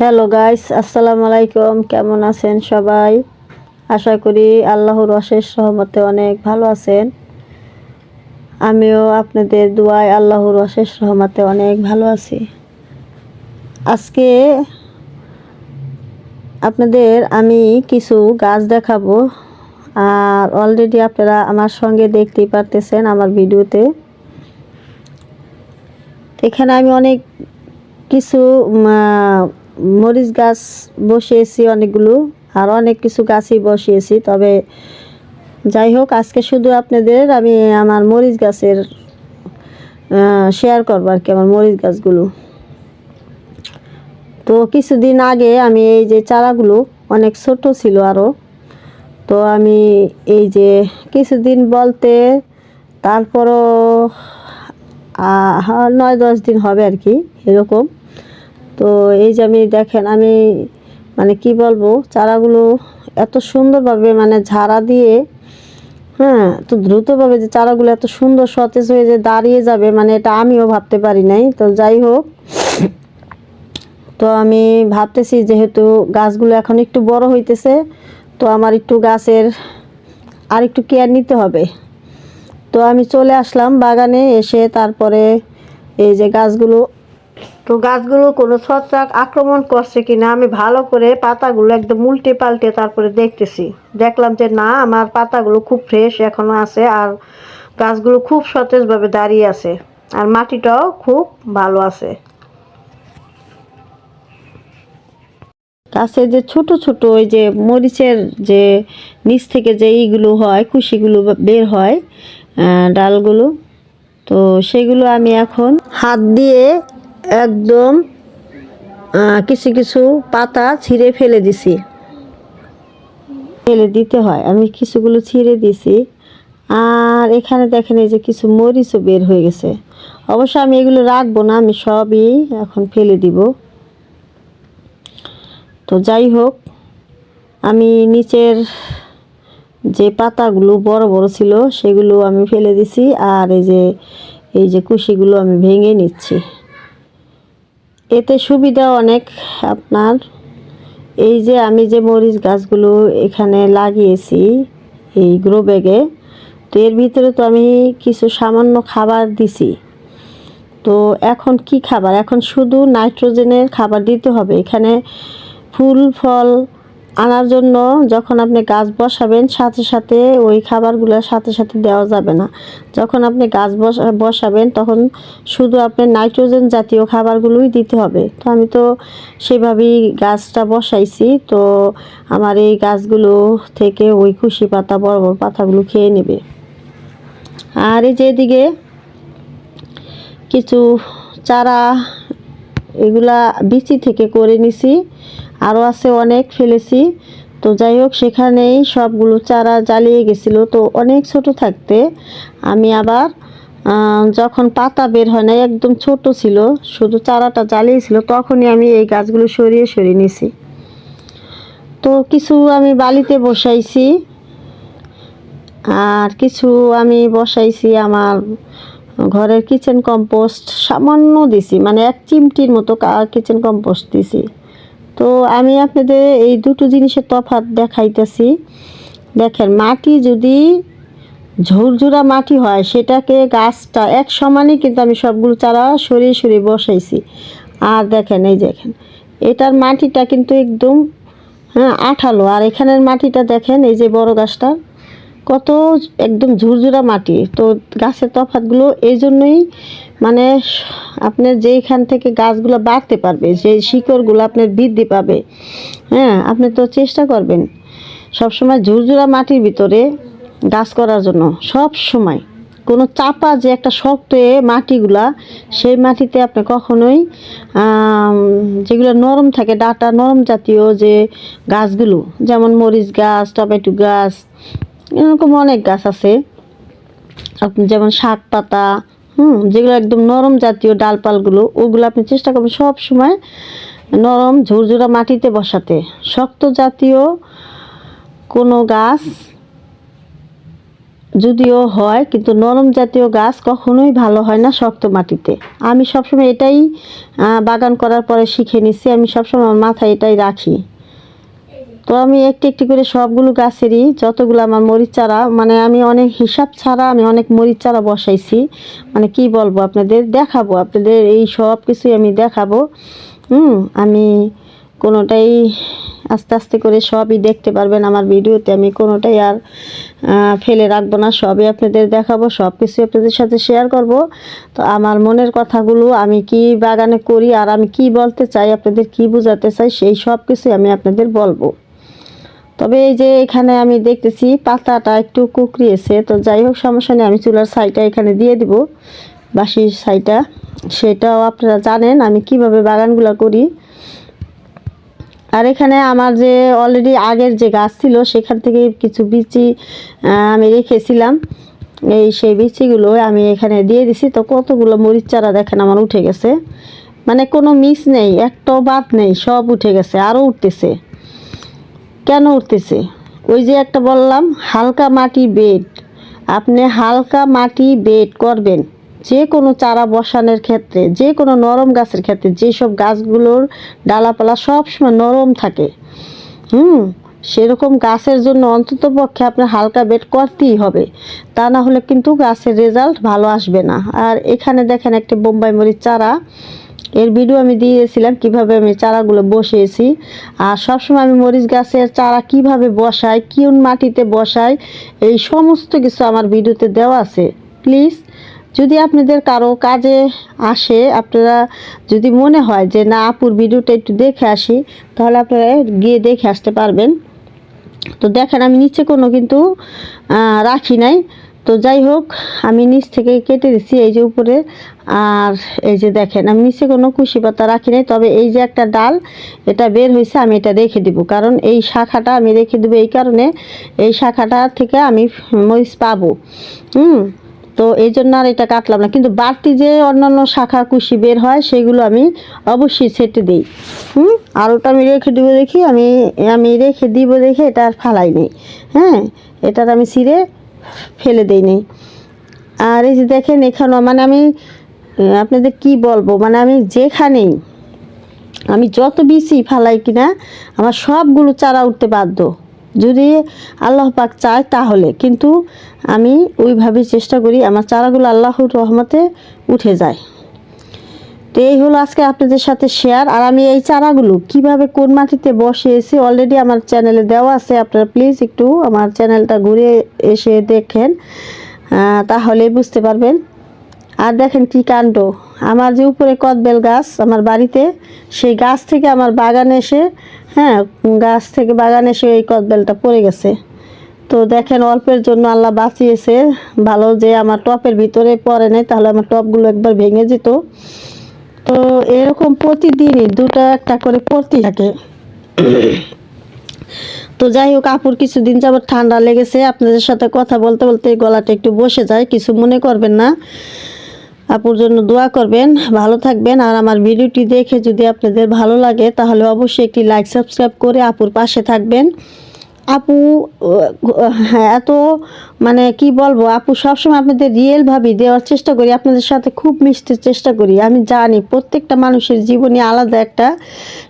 Hello guys আসসালামু আলাইকুম কেমন আছেন সবাই? আশা করি আল্লাহর অশেষ সহমতে অনেক ভালো আছেন। আমিও আপনাদের দুয়ায় আল্লাহর অশেষ রহমতে অনেক ভালো আছি। আজকে আপনাদের আমি কিছু গাছ দেখাবো। আর অলরেডি আপনারা আমার সঙ্গে দেখতেই পারতেছেন আমার ভিডিওতে। এখানে আমি অনেক কিছু মরিচ গাছ বসিয়েছি অনেকগুলো, আর অনেক কিছু গাছই বসিয়েছি। তবে যাই হোক, আজকে শুধু আপনাদের আমি আমার মরিচ গাছের শেয়ার করব আর কি আমার মরিচ গাছগুলো। তো কিছুদিন আগে আমি এই যে চারাগুলো অনেক ছোট ছিল আরও তো আমি এই যে কিছুদিন বলতে তারপরও নয় দশ দিন হবে আর কি, এরকম। তো এই যে আমি দেখেন, আমি মানে কি বলব, চারাগুলো এত সুন্দরভাবে মানে ঝাড়া দিয়ে হ্যাঁ তো দ্রুতভাবে যে চারাগুলো এত সুন্দর সতেজ হয়ে যে দাঁড়িয়ে যাবে মানে এটা আমিও ভাবতে পারি নাই। তো যাই হোক, তো আমি ভাবতেছি যেহেতু গাছগুলো এখন একটু বড় হইতেছে, তো আমার একটু গাছের আর একটু কেয়ার নিতে হবে। তো আমি চলে আসলাম বাগানে এসে তারপরে এই যে গাছগুলো তো গাছগুলো কোনো ছত্রাক আক্রমণ করছে কিনা আমি ভালো করে পাতাগুলো একদম উল্টে পাল্টে তারপরে দেখতেছি। দেখলাম যে না, আমার পাতাগুলো খুব ফ্রেশ এখনও আছে আর গাছগুলো খুব সতেজভাবে দাঁড়িয়ে আছে আর মাটিটাও খুব ভালো আছে। গাছে যে ছোট ছোট ওই যে মরিচের যে নিচ থেকে যে এইগুলো হয়, কুশিগুলো বের হয় ডালগুলো, তো সেগুলো আমি এখন হাত দিয়ে একদম কিছু কিছু পাতা ছিঁড়ে ফেলে দিছি। ফেলে দিতে হয়। আমি কিছুগুলো ছিঁড়ে দিছি। আর এখানে দেখেন এই যে কিছু মরিচও বের হয়ে গেছে। অবশ্য আমি এগুলো রাখব না, আমি সবই এখন ফেলে দিব। তো যাই হোক, আমি নিচের যে পাতাগুলো বড় বড় ছিল, সেগুলো আমি ফেলে দিছি। আর এই যে এই যে কুশিগুলো আমি ভেঙে নিচ্ছি। এতে সুবিধা অনেক আপনার। এই যে আমি যে মরিচ গাছগুলো এখানে লাগিয়েছি, এই গ্রো ব্যাগে তো এর ভিতরে তো আমি কিছু সামান্য খাবার দিছি। তো এখন কি খাবার? এখন শুধু নাইট্রোজেনের খাবার দিতে হবে। এখানে ফুল, ফল আনার জন্য যখন আপনি গাছ বসাবেন, সাথে সাথে ওই খাবারগুলোর সাথে সাথে দেওয়া যাবে না। যখন আপনি গাছ বসা, বসাবেন, তখন শুধু আপনার নাইট্রোজেন জাতীয় খাবারগুলোই দিতে হবে। তো আমি তো সেভাবেই গাছটা বসাইছি। তো আমার এই গাছগুলো থেকে ওই খুশি পাতা, বড় বড় পাতাগুলো খেয়ে নেবে। আর এই যে এদিকে কিছু চারা এগুলা বিচি থেকে করে নিছি। আরও আছে অনেক ফেলেছি। তো যাই হোক, সেখানেই সবগুলো চারা জ্বালিয়ে গেছিল। তো অনেক ছোট থাকতে আমি আবার যখন পাতা বের হয় না একদম ছোট ছিল, শুধু চারাটা জ্বালিয়েছিল, তখনই আমি এই গাছগুলো সরিয়ে সরিয়ে নিছি। তো কিছু আমি বালিতে বসাইছি, আর কিছু আমি বসাইছি আমার ঘরের কিচেন কম্পোস্ট সামান্য দিছি মানে এক চিমটির মতো কিচেন কম্পোস্ট দিছি। তো আমি আপনাদের এই দুটো জিনিসের তফাৎ দেখাইতেছি। দেখেন, মাটি যদি ঝুরঝুরা মাটি হয়, সেটাকে গাছটা এক সমানই কিন্তু আমি সবগুলো চারা সরিয়ে সরিয়ে বসাইছি। আর দেখেন, এই দেখেন এটার মাটিটা কিন্তু একদম হ্যাঁ আঠালো। আর এখানের মাটিটা দেখেন, এই যে বড় গাছটা কত একদম ঝুরঝুরা মাটি। তো গাছের তফাতগুলো এই জন্যই মানে আপনার যেইখান থেকে গাছগুলো বাড়তে পারবে, যে শিকড়গুলো আপনার বৃদ্ধি পাবে হ্যাঁ আপনি তো চেষ্টা করবেন সবসময় ঝুরঝুরা মাটির ভিতরে গাছ করার জন্য সব সময় কোনো চাপা যে একটা শক্ত মাটিগুলা, সেই মাটিতে আপনি কখনোই যেগুলো নরম থাকে, ডাটা নরম জাতীয় যে গাছগুলো, যেমন মরিচ গাছ, টমেটো গাছ এরকম অনেক গাছ আছে। আপনি যেমন শাক পাতা, হুম, যেগুলো একদম নরম জাতীয় ডালপালগুলো, ওগুলো আপনি চেষ্টা করবেন সব সময় নরম ঝুরঝুরা মাটিতে বসাতে। শক্ত জাতীয় কোনো গাছ যদিও হয়, কিন্তু নরম জাতীয় গাছ কখনোই ভালো হয় না শক্ত মাটিতে। আমি সবসময় এটাই বাগান করার পরে শিখে নিচ্ছি আমি সবসময় আমার মাথায় এটাই রাখি। তো আমি একটি একটি করে সবগুলো গাছেরই যতগুলো আমার মরিচ চারা মানে আমি অনেক হিসাব ছাড়া আমি অনেক মরিচ চারা বসাইছি। মানে কি বলব আপনাদের, দেখাবো আপনাদের, এই সব কিছুই আমি দেখাবো। হুম, আমি কোনোটাই আস্তে আস্তে করে সবই দেখতে পারবেন আমার ভিডিওতে, আমি কোনোটাই আর ফেলে রাখব না, সবই আপনাদের দেখাবো, সব কিছুই আপনাদের সাথে শেয়ার করব। তো আমার মনের কথাগুলো আমি কি বাগানে করি আর আমি কি বলতে চাই, আপনাদের কি বোঝাতে চাই, সেই সব কিছুই আমি আপনাদের বলব। তবে এই যে এখানে আমি দেখতেছি পাতাটা একটু কুকরিয়েছে তো যাই হোক সমস্যা নেই, আমি চুলার ছাইটা এখানে দিয়ে দিব, বাসির ছাইটা সেটাও আপনারা জানেন আমি কীভাবে বাগানগুলো করি। আর এখানে আমার যে অলরেডি আগের যে গাছ ছিল, সেখান থেকে কিছু বিচি আমি রেখেছিলাম। এই সেই বিচিগুলো আমি এখানে দিয়ে দিছি, তো কতগুলো মরিচ চারা দেখেন আমার উঠে গেছে। মানে কোনো মিস নেই, একটাও বাদ নেই, সব উঠে গেছে, আরও উঠতেছে। কেন উঠতেছে? ওই যে একটা বললাম, হালকা মাটি বেড। আপনি হালকা মাটি বেড করবেন। যে কোনো চারা বসানোর ক্ষেত্রে, যে কোনো নরম গাছের ক্ষেত্রে, যেসব গাছগুলোর ডালাপালা সবসময় নরম থাকে। হুম? সেরকম গাছের জন্য অন্তত পক্ষে আপনার হালকা বেড করতেই হবে। তা না হলে কিন্তু গাছের রেজাল্ট ভালো আসবে না। আর এখানে দেখেন একটা বোম্বাই মরিচ চারা। এর ভিডিও আমি দিয়েছিলাম কীভাবে আমি চারাগুলো বসিয়েছি। আর সবসময় আমি মরিচ গাছের চারা কীভাবে বসাই কোন মাটিতে বসাই, এই সমস্ত কিছু আমার ভিডিওতে দেওয়া আছে। প্লিজ, যদি আপনাদের কারও কাজে আসে, আপনারা যদি মনে হয় যে, না আপুর ভিডিওটা একটু দেখে আসি, তাহলে আপনারা গিয়ে দেখে আসতে পারবেন। তো দেখেন, আমি নিচে কোনো কিন্তু রাখি নাই। তো যাই হোক, আমি নিচ থেকে কেটে দিচ্ছি এই যে উপরে। আর এই যে দেখেন, আমি নিচে কোনো কুশি পাতা রাখি নাই, তবে এই যে একটা ডাল, এটা বের হয়েছে আমি এটা রেখে দিব। কারণ এই শাখাটা আমি রেখে দেবো এই কারণে, এই শাখাটা থেকে আমি মরিচ পাবো। হুম? তো এই জন্য আর এটা কাটলাম না। কিন্তু বাড়তি যে অন্যান্য শাখা কুশি বের হয়, সেগুলো আমি অবশ্যই ছেটে দিই। হুম? আর ওটা আমি রেখে দিব দেখি, আমি আমি রেখে দিব দেখে এটা আর ফালাই নেই। হ্যাঁ? এটার আমি ছিঁড়ে ফেলে দিই নেই। আর এই যে দেখেন এখানেও মানে আমি, আপনাদের কি বলব মানে আমি যেখানেই, আমি যত বেশি ফালাই কিনা, আমার সবগুলো চারা উঠতে বাধ্য। যদি আল্লাহ পাক চায় তাহলে। কিন্তু আমি ওইভাবে চেষ্টা করি, আমার চারাগুলো আল্লাহর রহমতে উঠে যায়। তো এই হলো আজকে আপনাদের সাথে শেয়ার আর আমি এই চারাগুলো কীভাবে কোন মাটিতে বসিয়েছি অলরেডি আমার চ্যানেলে দেওয়া আছে। আপনারা প্লিজ একটু আমার চ্যানেলটা ঘুরে এসে দেখেন তাহলে বুঝতে পারবেন। আর দেখেন কি কাণ্ড। আমার যে উপরে কদবেল গাছ আমার বাড়িতে, সেই গাছ থেকে আমার বাগানে এসে হ্যাঁ গাছ থেকে বাগানে এসে এই কদবেলটা পড়ে গেছে। তো দেখেন অল্পের জন্য আল্লাহ বাঁচিয়েছে। ভালো যে আমার টপের ভিতরে পড়ে নেই, তাহলে আমার টপগুলো একবার ভেঙে যেত। তো এরকম প্রতিদিনই দুটো একটা করে পড়তে থাকে। তো যাই হোক, আপুর কিছুদিন যাবত ঠান্ডা লেগেছে। আপনাদের সাথে কথা বলতে বলতে গলাটা একটু বসে যায়, কিছু মনে করবেন না। আপুর জন্য দোয়া করবেন, ভালো থাকবেন। আর আমার ভিডিওটি দেখে যদি আপনাদের ভালো লাগে, তাহলে অবশ্যই একটি লাইক সাবস্ক্রাইব করে আপুর পাশে থাকবেন। আপু হ্যাঁ এত মানে কি বলব, আপু সবসময় আপনাদের রিয়েলভাবে দেওয়ার চেষ্টা করি, আপনাদের সাথে খুব মিশতে চেষ্টা করি। আমি জানি প্রত্যেকটা মানুষের জীবনে আলাদা একটা।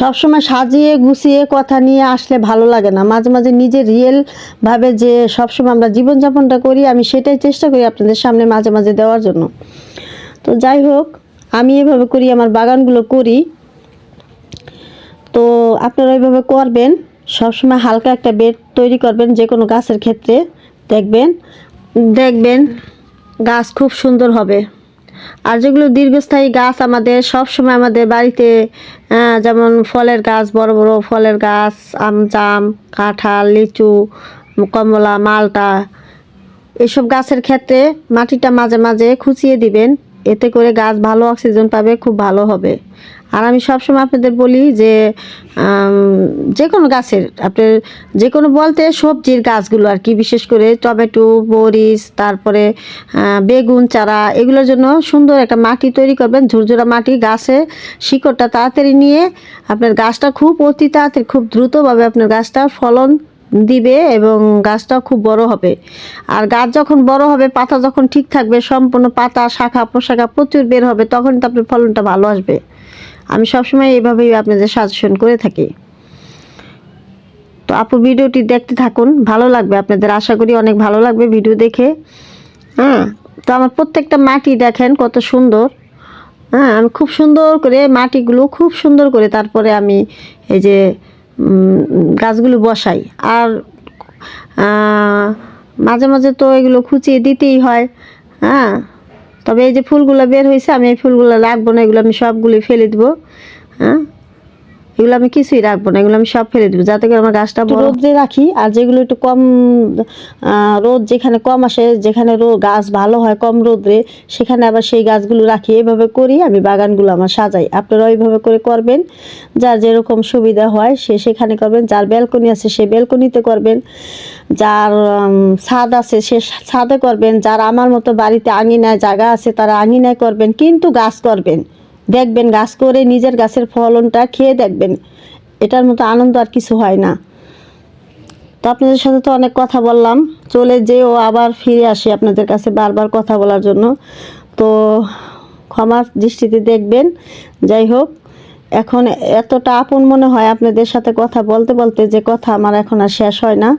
সবসময় সাজিয়ে গুছিয়ে কথা নিয়ে আসলে ভালো লাগে না। মাঝে মাঝে নিজের রিয়েলভাবে যে সবসময় আমরা জীবনযাপনটা করি, আমি সেটাই চেষ্টা করি আপনাদের সামনে মাঝে মাঝে দেওয়ার জন্য। তো যাই হোক, আমি এভাবে করি, আমার বাগানগুলো করি। তো আপনারা এইভাবে করবেন, সবসময় হালকা একটা বেড তৈরি করবেন যে কোনো গাছের ক্ষেত্রে, দেখবেন। দেখবেন গাছ খুব সুন্দর হবে। আর যেগুলো দীর্ঘস্থায়ী গাছ আমাদের সব সময় আমাদের বাড়িতে যেমন ফলের গাছ, বড় বড় ফলের গাছ আম জাম কাঁঠাল, লিচু, কমলা, মালটা, এসব গাছের ক্ষেত্রে মাটিটা মাঝে মাঝে খুঁচিয়ে দিবেন। এতে করে গাছ ভালো অক্সিজেন পাবে, খুব ভালো হবে। আর আমি সবসময় আপনাদের বলি যে যে কোনো গাছের, আপনার যে কোনো বলতে সবজির গাছগুলো আর কি, বিশেষ করে টমেটো, মরিচ, তারপরে বেগুন, চারা, এগুলোর জন্য সুন্দর একটা মাটি তৈরি করবেন, ঝুরঝুরা মাটি, গাছে শিকড়টা তাড়াতাড়ি নিয়ে আপনার গাছটা খুব অতি তাড়াতাড়ি, খুব দ্রুতভাবে আপনার গাছটা ফলন দিবে এবং গাছটাও খুব বড় হবে। আর গাছ যখন বড় হবে, পাতা যখন ঠিক থাকবে, সম্পূর্ণ পাতা, শাখা প্রশাখা প্রচুর বের হবে, তখন তো আপনার ফলনটা ভালো আসবে। আমি সবসময় এইভাবেই আপনাদের সাজেশন করে থাকি। তো আপু, ভিডিওটি দেখতে থাকুন, ভালো লাগবে আপনাদের, আশা করি অনেক ভালো লাগবে ভিডিও দেখে। হ্যাঁ তো আমার প্রত্যেকটা মাটি দেখেন, কত সুন্দর। হ্যাঁ আমি খুব সুন্দর করে মাটিগুলো খুব সুন্দর করে তারপরে আমি এই যে গাছগুলো বসাই। আর মাঝে মাঝে তো এগুলো খুঁচিয়ে দিতেই হয় হ্যাঁ? তবে এই যে ফুলগুলো বের হয়েছে আমি এই ফুলগুলো রাখব না, এগুলো আমি সবগুলি ফেলে দেবো হ্যাঁ? এগুলো আমি কিছুই রাখব না এগুলো আমি সব ফেলে দেবো যাতে করে আমার গাছটা রোদ্রে রাখি আর যেগুলো একটু কম রোদ যেখানে কম আসে যেখানে গাছ ভালো হয় কম রোদ্রে সেখানে আবার সেই গাছগুলো রাখি। এভাবে করি আমি বাগানগুলো আমার সাজাই। আপনারা ওইভাবে করে করবেন যার যেরকম সুবিধা হয় সে সেখানে করবেন যার ব্যালকনি আছে সে ব্যালকনিতে করবেন যার ছাদ আছে সে ছাদে করবেন যার আমার মতো বাড়িতে আঙিনায় জায়গা আছে তারা আঙিনায় করবেন কিন্তু গাছ করবেন। দেখবেন গাছ করে নিজের গাছের ফলনটা খেয়ে দেখবেন। এটার মতো আনন্দ আর কিছু হয় না। তো আপনাদের সাথে তো অনেক কথা বললাম। চলে যেও, আবার ফিরে আসি আপনাদের কাছে বারবার কথা বলার জন্য। তো ক্ষমার দৃষ্টিতে দেখবেন। যাই হোক, এখন এতটা আপন মনে হয় আপনাদের সাথে কথা বলতে বলতে যে কথা আমার এখন আর শেষ হয় না।